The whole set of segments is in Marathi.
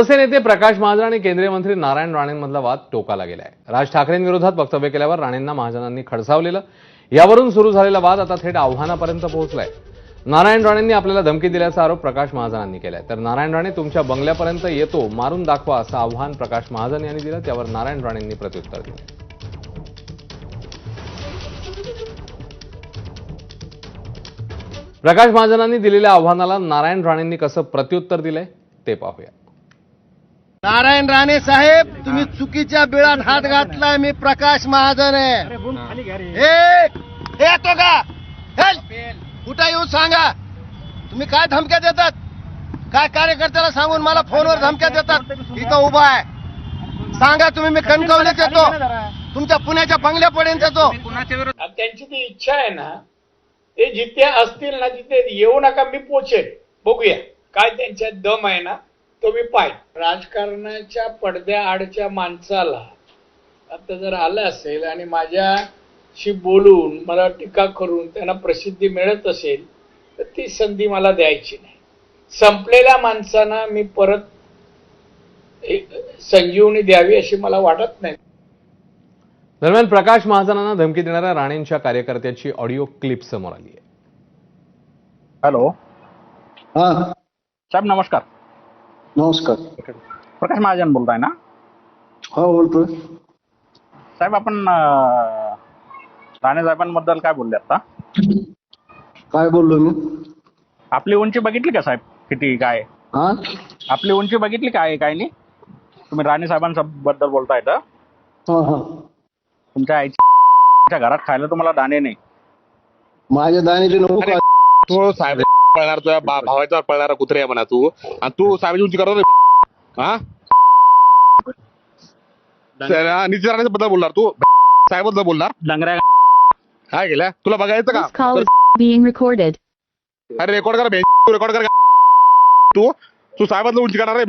तसे नेते प्रकाश महाजन आणि केंद्रीय मंत्री नारायण राणेंमधला वाद टोकाला गेलाय. राज ठाकरेंविरोधात वक्तव्य केल्यावर राणेंना महाजनांनी खडसावलेलं. यावरून सुरू झालेला वाद आता थेट आव्हानापर्यंत पोहोचलाय. नारायण राणेंनी आपल्याला धमकी दिल्याचा आरोप प्रकाश महाजनांनी केलाय. तर नारायण राणे तुमच्या बंगल्यापर्यंत येतो मारून दाखवा असं आव्हान प्रकाश महाजन यांनी दिलं त्यावर नारायण राणेंनी प्रत्युत्तर दिलं. प्रकाश महाजनांनी दिलेल्या आव्हानाला नारायण राणेंनी कसं प्रत्युत्तर दिलंय ते पाहूया. नारायण राणे साहेब तुम्ही चुकीच्या बिळात हात घातलाय मी प्रकाश महाजन आहे. ए, ए, येतो का? चल. कुठं येऊन सांगा? तुम्ही काय धमक्या देतात? काय कार्यकर्त्याला सांगून मला फोनवर धमक्या देतात? इथं उभा आहे. सांगा तुम्ही मी कणकवलीत येतो. तुमच्या पुण्याच्या बंगल्यापर्यंत येतो. आणि त्यांची ती इच्छा आहे ना ते जिथे असतील ना तिथे येऊ नका मी पोचेन बघूया. काय त्यांच्यात दम आहे ना तो मी पाय. राजकारणाच्या पडद्या आडच्या माणसाला आता जर आलं असेल आणि माझ्याशी बोलून मला टीका करून त्यांना प्रसिद्धी मिळत असेल तर ती संधी मला द्यायची नाही. संपलेल्या माणसांना मी परत एक संजीवनी द्यावी अशी मला वाटत नाही. दरम्यान प्रकाश महाजनांना धमकी देणाऱ्या राणेंच्या कार्यकर्त्याची ऑडिओ क्लिप समोर आली आहे. हॅलो. हा. साहेब नमस्कार. नमस्कार. प्रकाश महाजन बोलताय ना? हा बोलतोय. साहेब आपण अं, राणे साहेबांबद्दल काय बोलले आता? काय बोललो मी? आपली उंची बघितली का साहेब? किती काय? हा? आपली उंची बघितली काय काय नाही? तुम्ही राणे साहेबांबद्दल बोलताय तर. हा हा. तुमच्या आईच्या घरात खायला तुम्हाला दाणे नाही. माझ्या दाण्याचे नको का तू साहेब. पळणार तुझ्या भा- भावाचा पळणारा कुत्रे आहे म्हणा तू. आणि तू साहेबाची उंची करतो रे हा? बद्दल बोलणार तू. साहेबद्दल बोलणार. डंगऱ्या काय केलं तुला बघायचं This call का is being recorded. अरे रेकॉर्ड कर तू रेकॉर्ड कर. तू तू साहेबातलं उंची करणार रे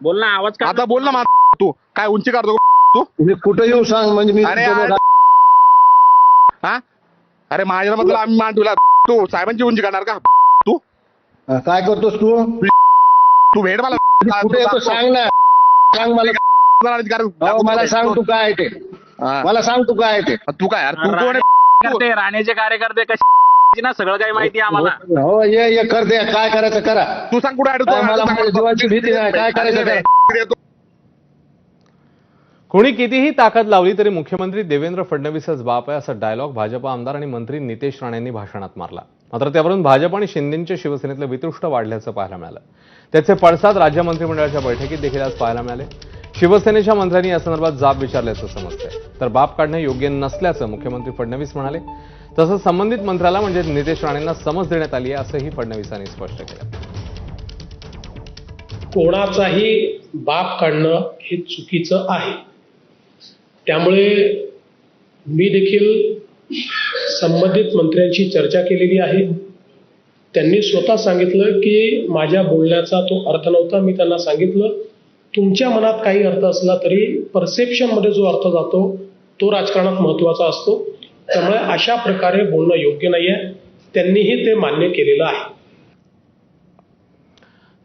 बोल ना आवाज का आता बोल ना मा तू काय उंची काढतो तू? मी कुठं येऊ सांग म्हणजे मी अरे हा? अरे माझ्याबद्दल आम्ही मान तुला तू साहेबांची उंची काढणार का? तू? हा, काय करतोस तू? तू भेट मला. कुठे येतो सांग ना. सांग मला. मला सांग तू काय आहे ते. हा. मला सांग तू काय आहे ते. तू काय यार तू कोण आहे? करते राणेचे कार्यकर्ते कसे ना सगळं काही माहिती आहे आम्हाला. हो ये ये करते. काय करायचं करा. तू सांग कुठे काय मला माझ्या जीवाची भीती नाही. काय करायचं करा कोणी कितीही ताकद लावली तरी मुख्यमंत्री देवेंद्र फडणवीसच बाप आहे असा डायलॉग भाजपा आमदार आणि मंत्री नितेश राणेंनी भाषणात मारला. मात्र त्यावरून भाजप आणि शिंदेंच्या शिवसेनेतलं वितृष्ट वाढल्याचं पाहायला मिळालं. त्याचे पडसाद राज्य मंत्रिमंडळाच्या बैठकीत देखील आज पाहायला मिळाले. शिवसेनेच्या मंत्र्यांनी यासंदर्भात जाब विचारल्याचं समजतंय. तर बाप काढणं योग्य नसल्याचं मुख्यमंत्री फडणवीस म्हणाले. तसंच संबंधित मंत्र्याला म्हणजे नितेश राणेंना समज देण्यात आली आहे असंही फडणवीसांनी स्पष्ट केलं. कोणाचाही बाप काढणं हे चुकीचं आहे. त्यामुळे मी देखील संबंधित मंत्र्यांशी चर्चा केलेली आहे. त्यांनी स्वतः सांगितलं की माझ्या बोलण्याचा तो अर्थ नव्हता मी त्यांना सांगितलं तुमच्या मनात काही अर्थ असला तरी परसेप्शनमध्ये जो अर्थ जातो तो राजकारणात महत्त्वाचा असतो. त्यामुळे अशा प्रकारे बोलणं योग्य नाही आहे त्यांनीही ते मान्य केलेलं आहे.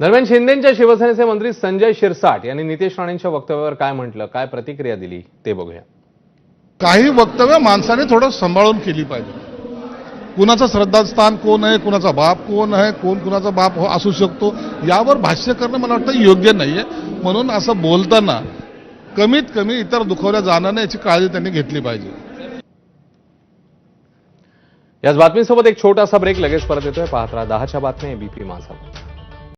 दरम्यान शिंदेच्या शिवसेनेचे मंत्री संजय शिरसाट यांनी नितेश राणेंच्या वक्तव्यावर काय म्हटलं काय प्रतिक्रिया दिली ते बघूया. काही वक्तव्य माणसाने थोडं सांभाळून केली पाहिजे. कुणाचं श्रद्धास्थान कोण आहे कुणाचा बाप कोण आहे कोण कुणाचा बाप हो- असू शकतो यावर भाष्य करणं मला वाटतं योग्य नाही आहे म्हणून असं बोलताना कमीत कमी इतर दुखवल्या जाणार नाही याची काळजी त्यांनी घेतली पाहिजे. याच बातमीसोबत एक छोटासा ब्रेक लगेच परत येतोय. पाहत राहा दहाच्या बातम्या एबीपी माझा.